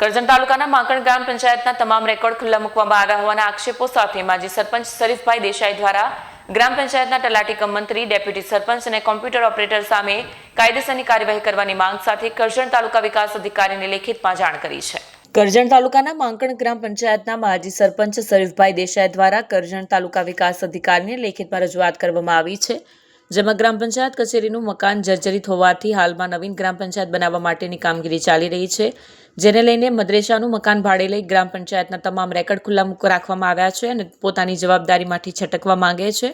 કરજણ તાલુકાના માંકણ ગ્રામ પંચાયતના તમામ રેકોર્ડ ખુલ્લા મૂકવામાં આવ્યા હોવાના આક્ષેપો સાથે માજી સરપંચ શરીફભાઈ દેસાઈ દ્વારા ગ્રામ પંચાયતના તલાટી કમ મંત્રી, ડેપ્યુટી સરપંચ અને કોમ્પ્યુટર ઓપરેટર સામે કાયદેસરની કાર્યવાહી કરવાની માંગ સાથે કરજણ તાલુકા વિકાસ અધિકારીને લેખિતમાં જાણ કરી છે. કરજણ તાલુકાના માંકણ ગ્રામ પંચાયતના માજી સરપંચ શરીફભાઈ દેસાઈ દ્વારા કરજણ તાલુકા વિકાસ અધિકારીને લેખિતમાં રજૂઆત કરવામાં આવી છે. જેમાં ગ્રામ પંચાયત કચેરીનું મકાન જર્જરિત હોવાથી હાલમાં નવીન ગ્રામ પંચાયત બનાવવા માટેની કામગીરી ચાલી રહી છે, જેને લઈને મદ્રેસાનું મકાન ભાડે લઈ ગ્રામ પંચાયતના તમામ રેકર્ડ ખુલ્લા રાખવામાં આવ્યા છે અને પોતાની જવાબદારીમાંથી છટકવા માંગે છે.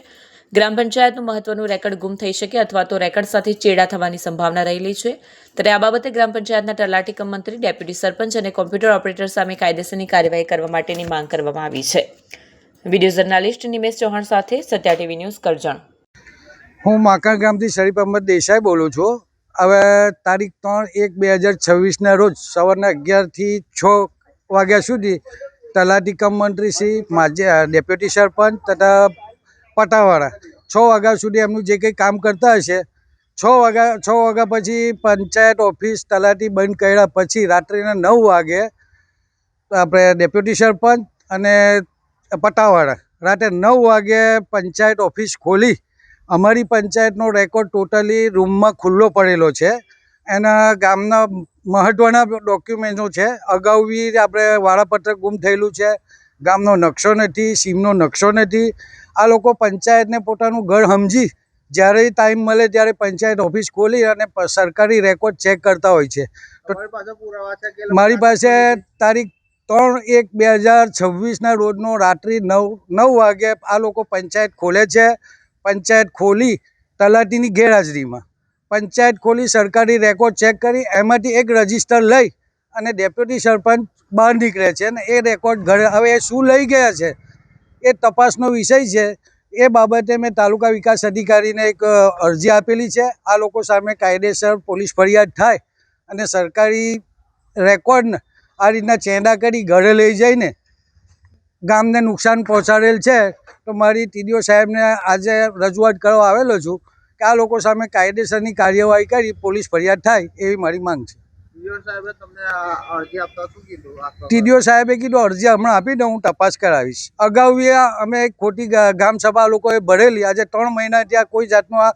ગ્રામ પંચાયતનું મહત્વનું રેકર્ડ ગુમ થઈ શકે અથવા તો રેકર્ડ સાથે ચેડા થવાની સંભાવના રહેલી છે. ત્યારે આ બાબતે ગ્રામ પંચાયતના તલાટી કમ મંત્રી, ડેપ્યુટી સરપંચ અને કોમ્પ્યુટર ઓપરેટર સામે કાયદેસરની કાર્યવાહી કરવા માટેની માંગ કરવામાં આવી છે. વીડિયો જર્નાલિસ્ટ નિમેશ ચૌહાણ સાથે સત્યા ટીવી ન્યૂઝ કરજણ. હું માકણ ગામથી શરીફ અહમદ દેસાઈ બોલું છું. હવે તારીખ ત્રણ એક બે હજાર છવ્વીસના રોજ સવારના અગિયારથી છ વાગ્યા સુધી તલાટી કમ મંત્રી શ્રી, માજી ડેપ્યુટી સરપંચ તથા પટાવાળા છ વાગ્યા સુધી એમનું જે કંઈ કામ કરતા હશે, છ વાગ્યા છ વાગ્યા પછી પંચાયત ઓફિસ તલાટી બંધ કર્યા પછી રાત્રિના નવ વાગે આપણે ડેપ્યુટી સરપંચ અને પટાવાળા રાત્રે નવ વાગે પંચાયત ઓફિસ ખોલી અમારી પંચાયતનો રેકોર્ડ ટોટલી રૂમમાં ખુલ્લો પડેલો છે. એના ગામના મહત્ત્વના ડોક્યુમેન્ટો છે. અગાઉ બી આપણે વાળાપત્રક ગુમ થયેલું છે. ગામનો નકશો નથી સીમનો નકશો નથી. આ લોકો પંચાયતને પોતાનું ઘર સમજી જ્યારે ટાઈમ મળે ત્યારે પંચાયત ઓફિસ ખોલી અને સરકારી રેકોર્ડ ચેક કરતા હોય છે. મારી પાસે તારીખ ત્રણ એક બે હજાર છવ્વીસના રોજનો રાત્રિ નવ નવ વાગે આ લોકો પંચાયત ખોલે છે. પંચાયત ખોલી તલાટીની ગેરહાજરીમાં. પંચાયત ખોલી સરકારી રેકોર્ડ ચેક કરી, એમાંથી એક રજિસ્ટર લઈ અને ડેપ્યુટી સરપંચ બહાર નીકળે છે અને એ રેકોર્ડ ઘરે, હવે એ શું લઈ ગયા છે? એ તપાસનો વિષય છે. એ બાબતે મેં તાલુકા વિકાસ અધિકારીને એક અરજી આપેલી છે. આ લોકો સામે કાયદેસર પોલીસ ફરિયાદ થાય અને સરકારી રેકોર્ડને આ રીતના ચેંડા કરી ઘરે લઈ જઈને ગામને નુકસાન પહોંચાડેલ છે તો મારી ટીડીઓ સાહેબને આજે રજૂઆત કરવા આવેલો છું કે આ લોકો સામે કાયદેસરની કાર્યવાહી કરી પોલીસ ફરિયાદ થાય એવી મારી માંગ છે. ટીડીઓ સાહેબે કીધું? અરજી હમણાં આપી દઉં હું તપાસ કરાવીશ. અગાઉ અમે ખોટી ગા- ગામ સભા લોકોએ ભરેલી આજે ત્રણ મહિના ત્યાં કોઈ જાતનું આ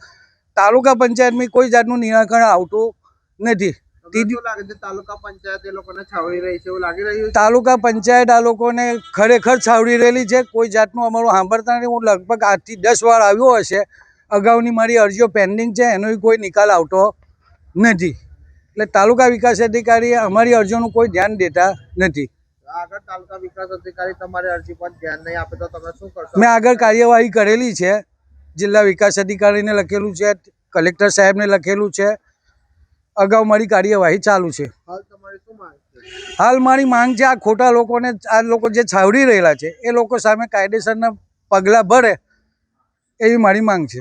તાલુકા પંચાયતમાં કોઈ જાતનું નિરાકરણ આવતું નથી. તાલુકા પંચાયત એ લોકોને છાવરી રહી છે એવું લાગી રહ્યું તાલુકા પંચાયત આ લોકોને ખરેખર છાવડી રહેલી છે. કોઈ જાતનું અમારું સાંભળતા નથી હું લગભગ આઠથી દસ વાર આવ્યો હશે. અગાઉની મારી અરજીઓ પેન્ડિંગ છે. એનો કોઈ નિકાલ આવતો નથી. એટલે તાલુકા વિકાસ અધિકારી અમારી અરજીઓનું કોઈ ધ્યાન દેતા નથી. આગળ તાલુકા વિકાસ અધિકારી તમારી અરજી પર ધ્યાન નહીં આપે તો તમે શું કરશો? મેં આગળ કાર્યવાહી કરેલી છે. જિલ્લા વિકાસ અધિકારીને લખેલું છે. કલેક્ટર સાહેબને લખેલું છે. અગાઉ મારી કાર્યવાહી ચાલુ છે. હાલ મારી માંગ છે આ ખોટા લોકોને આ લોકો જે છાવડી રહેલા છે એ લોકો સામે કાયદેસરના પગલાં ભરે એવી મારી માંગ છે.